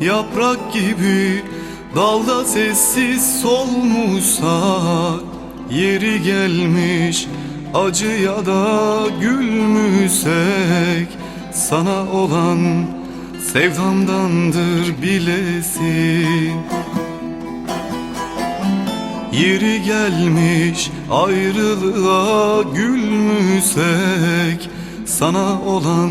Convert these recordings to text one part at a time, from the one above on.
Yaprak gibi dalda sessiz solmuşsak Yeri gelmiş acıya da gülmüşsek Sana olan sevdamdandır bilesin. Yeri gelmiş ayrılığa gülmüşsek Sana olan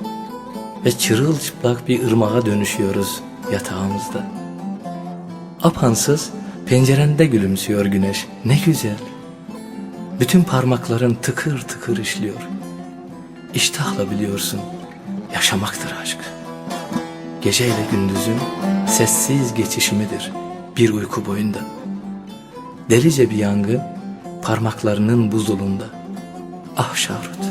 ve çırılçıplak bir ırmağa dönüşüyoruz yatağımızda. Apansız pencerende gülümsüyor güneş ne güzel. Bütün parmakların tıkır tıkır işliyor. İştahla biliyorsun, yaşamaktır aşk. Geceyle gündüzün sessiz geçişimidir bir uyku boyunda. Delice bir yangın parmaklarının buzulunda. Ah Şahrut,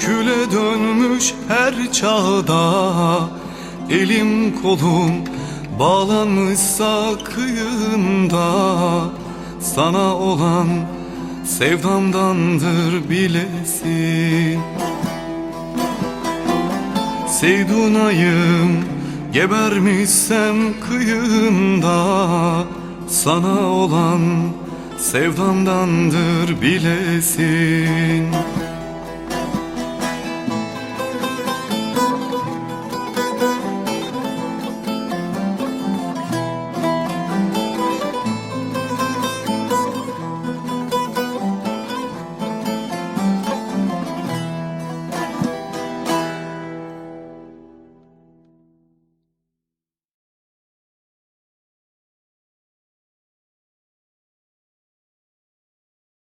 küle dönmüş her çağda. Elim kolum bağlanmışsa kıyında Sana olan sevdamdandır bilesin. Seydunayım gebermişsem kıyında Sana olan sevdamdandır bilesin